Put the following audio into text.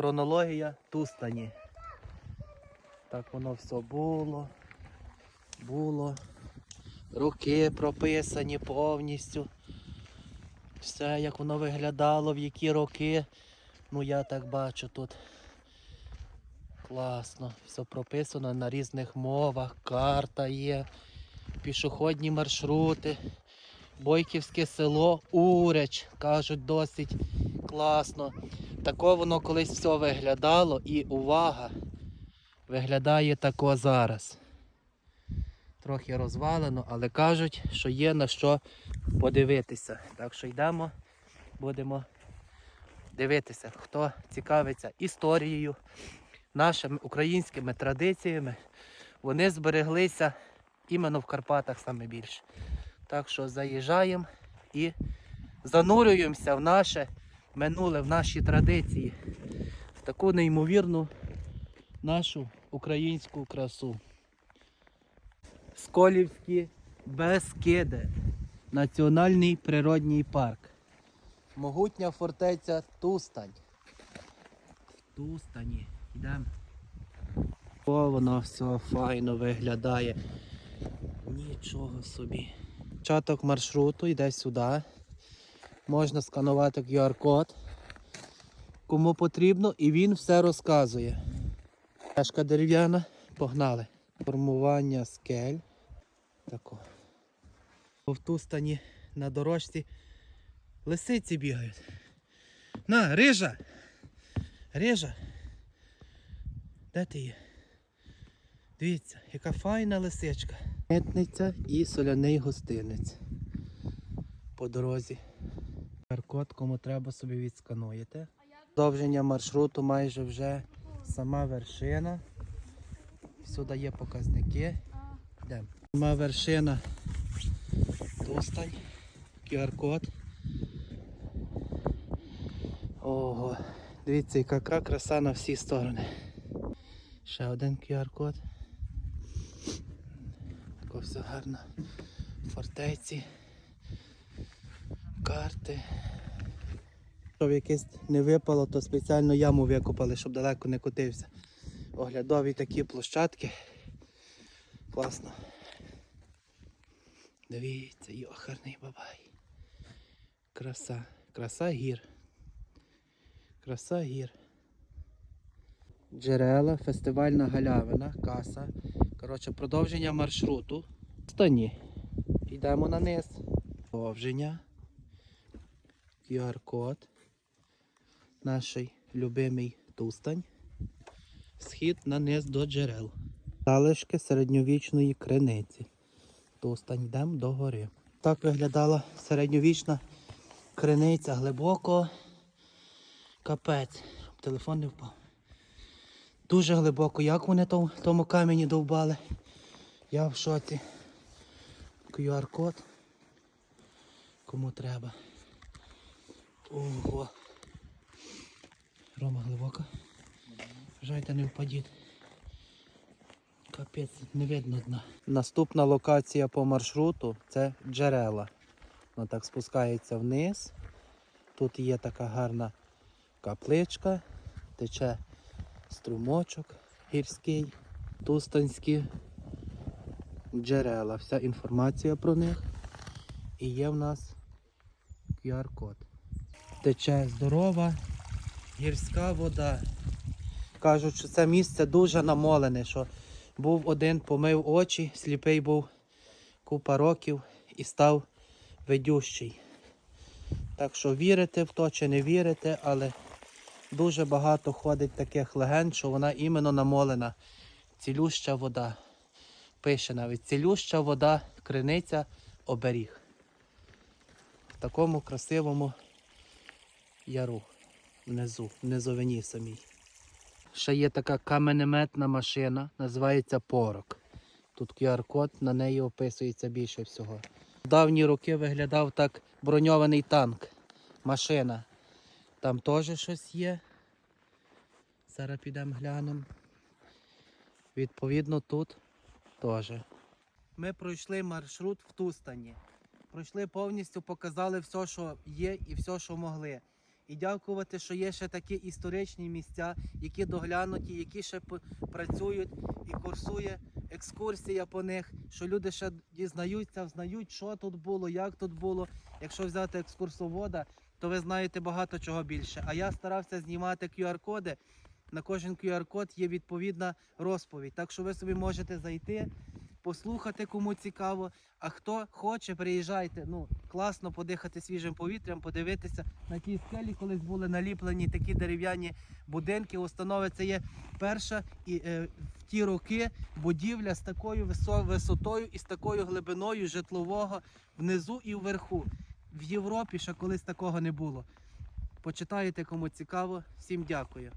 хронологія Тустані. Так воно все було. Було. Роки прописані повністю. Все, як воно виглядало, в які роки. Ну я так бачу тут. Класно. Все прописано на різних мовах, карта є, пішохідні маршрути. Бойківське село Уреч, кажуть, досить класно. Тако воно колись все виглядало і увага, виглядає тако зараз. Трохи розвалено, але кажуть, що є на що подивитися. Так що йдемо, будемо дивитися, хто цікавиться історією, нашими українськими традиціями. Вони збереглися іменно в Карпатах саме більше. Так що заїжджаємо і занурюємося в наше минуле, в наші традиції, в таку неймовірну нашу українську красу. Сколівські Бескиди. Національний природній парк. Могутня фортеця Тустань. Тустані. Йдемо. О, воно все файно виглядає. Нічого собі. Початок маршруту йде сюди. Можна сканувати QR-код. Кому потрібно, і він все розказує. Тежка дерев'яна. Погнали. Формування скель. Тако. В Тустані на дорожці лисиці бігають. На, рижа! Рижа! Де ти є? Дивіться, яка файна лисичка. Митниця і соляний гостинець. По дорозі. QR-код, кому треба собі відскануєте. Довження маршруту майже вже сама вершина. Сюди є показники. Йдемо. Сама вершина. Достань. QR-код. Ого. Дивіться, яка краса на всі сторони. Ще один QR-код. Тако все гарно. Фортеці. Карти. Щоб якесь не випало, то спеціально яму викопали, щоб далеко не котився. Оглядові такі площадки. Класно. Дивіться, йохарний бабай. Краса. Краса гір. Краса гір. Джерела, фестивальна галявина, каса. Коротше, продовження маршруту. Стані. Йдемо на низ. Продовження. QR-код. Наш любимий тустань. Схід на низ до джерел. Залишки середньовічної криниці. Тустань йдемо до гори. Так виглядала середньовічна криниця глибоко. Капець. Телефон не впав. Дуже глибоко. Як вони в тому камені довбали? Я в шоці. QR-код. Кому треба. Ого. Рома глибоко. Вважайте, не впадіть. Капець, не видно дна. Наступна локація по маршруту це джерела. Воно так спускається вниз. Тут є така гарна капличка, тече струмочок гірський, тустанські джерела. Вся інформація про них. І є в нас QR-код. Тече здорова гірська вода. Кажуть, що це місце дуже намолене, що був один, помив очі, сліпий був купа років і став ведющий. Так що вірите в то чи не вірите, але дуже багато ходить таких легенд, що вона іменно намолена. Цілюща вода. Пише навіть цілюща вода, криниця, оберіг. В такому красивому яру внизу, в низовині самій. Ще є така каменеметна машина, називається Порок. Тут QR-код, на неї описується більше всього. В давні роки виглядав так броньований танк, машина. Там теж щось є. Зараз підемо глянемо. Відповідно, тут теж. Ми пройшли маршрут в Тустані. Пройшли повністю, показали все, що є і все, що могли. І дякувати, що є ще такі історичні місця, які доглянуті, які ще працюють і курсує екскурсія по них, що люди ще дізнаються, знають, що тут було, як тут було. Якщо взяти екскурсовода, то ви знаєте багато чого більше. А я старався знімати QR-коди. На кожен QR-код є відповідна розповідь. Так що ви собі можете зайти, послухати, кому цікаво. А хто хоче, приїжджайте. Ну, класно подихати свіжим повітрям, подивитися на тій скелі, колись були наліплені такі дерев'яні будинки. Установи це є перша і е, в ті роки будівля з такою висотою і з такою глибиною житлового внизу і вверху. В Європі ще колись такого не було. Почитаєте, кому цікаво. Всім дякую.